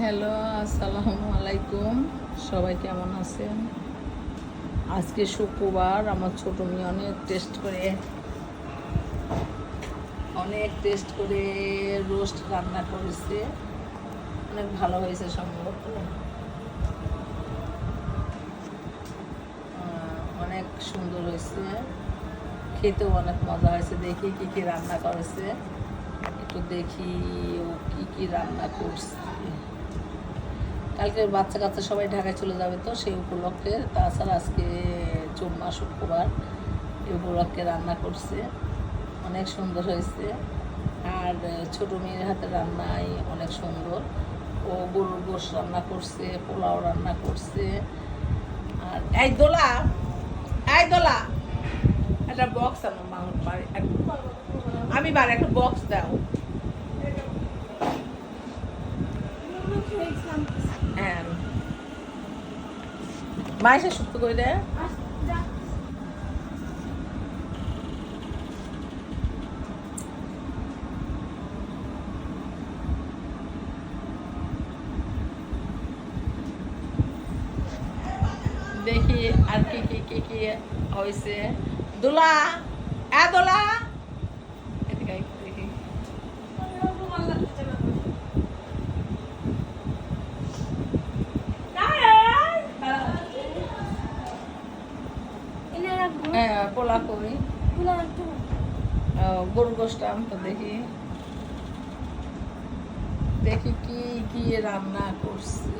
Hello, আসসালামু আলাইকুম। সবাই কেমন আছেন? আজকে শুক্রবার, আমার ছোট মেয়ে অনেক টেস্ট করে। অনেক টেস্ট করে রোস্ট রান্না করেছে। অনেক ভালো হয়েছে সম্ভবত অনেক সুন্দর হয়েছে। খেতেও অনেক মজা হয়েছে। দেখি কি কি রান্না করেছে। একটু দেখি ও কি কি রান্না করছে। কালকে বাচ্চা কাচ্চা সবাই ঢাকায় চলে যাবে তো সেই উপলক্ষে তাছাড়া আজকে জুম্মা শুক্রবার এই উপলক্ষে রান্না করছে অনেক সুন্দর হয়েছে আর ছোট মেয়ের হাতে রান্নাই অনেক সুন্দর ও গরুর গোশ রান্না করছে পোলাও রান্না করছে আর এই দোলা এই দোলা একটা বক্স আনো আমি বাড়ি একটা বক্স দাও হ্যাঁ মাইসে করে দেয় দেখি আর কি কি কি কি হয়েছে দোলা এ দোলা হ্যাঁ করি গরুর গোষ্ঠটা আমি তো দেখি। দেখি কি কি রান্না করছে।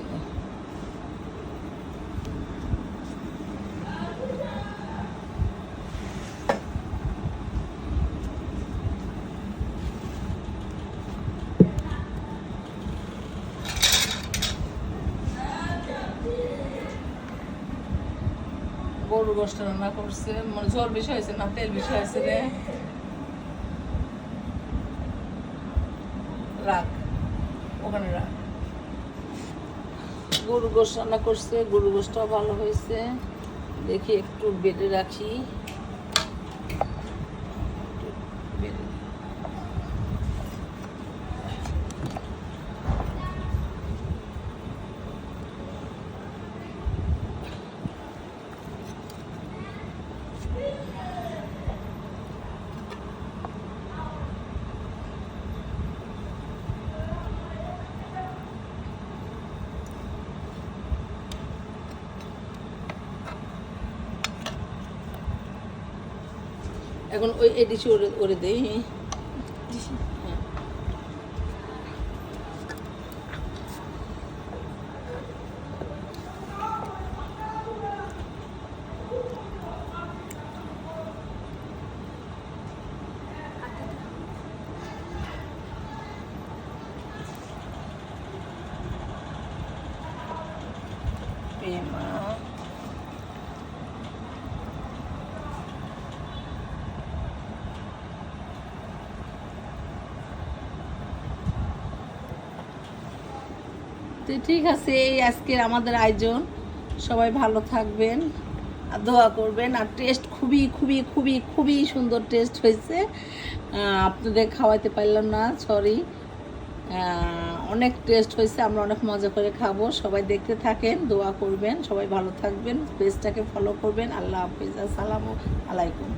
গরুর গোষ্ঠ রান্না করছে। মানে জ্বর বেশি হয়েছে না, তেল বেশি হয়েছে রে। রাখ, ওখানে রাখ। গরু গোষ্ঠ রান্না করছে গরু গোষ্ঠটাও ভালো হয়েছে। দেখি একটু বেড়ে রাখি। বেড়ে এখন ওই এডিসি ওরে ওরে দেই হ্যাঁ। তো ঠিক আছে, এই আজকের আমাদের আয়োজন। সবাই ভালো থাকবেন আর দোয়া করবেন। আর টেস্ট খুবই খুবই খুবই খুবই সুন্দর টেস্ট হয়েছে। আপনাদের খাওয়াইতে পারলাম না সরি অনেক টেস্ট হয়েছে, আমরা অনেক মজা করে খাব। সবাই দেখতে থাকেন, দোয়া করবেন। সবাই ভালো থাকবেন পেজটাকে ফলো করবেন। আল্লাহ হাফিজ, আসসালামু আলাইকুম।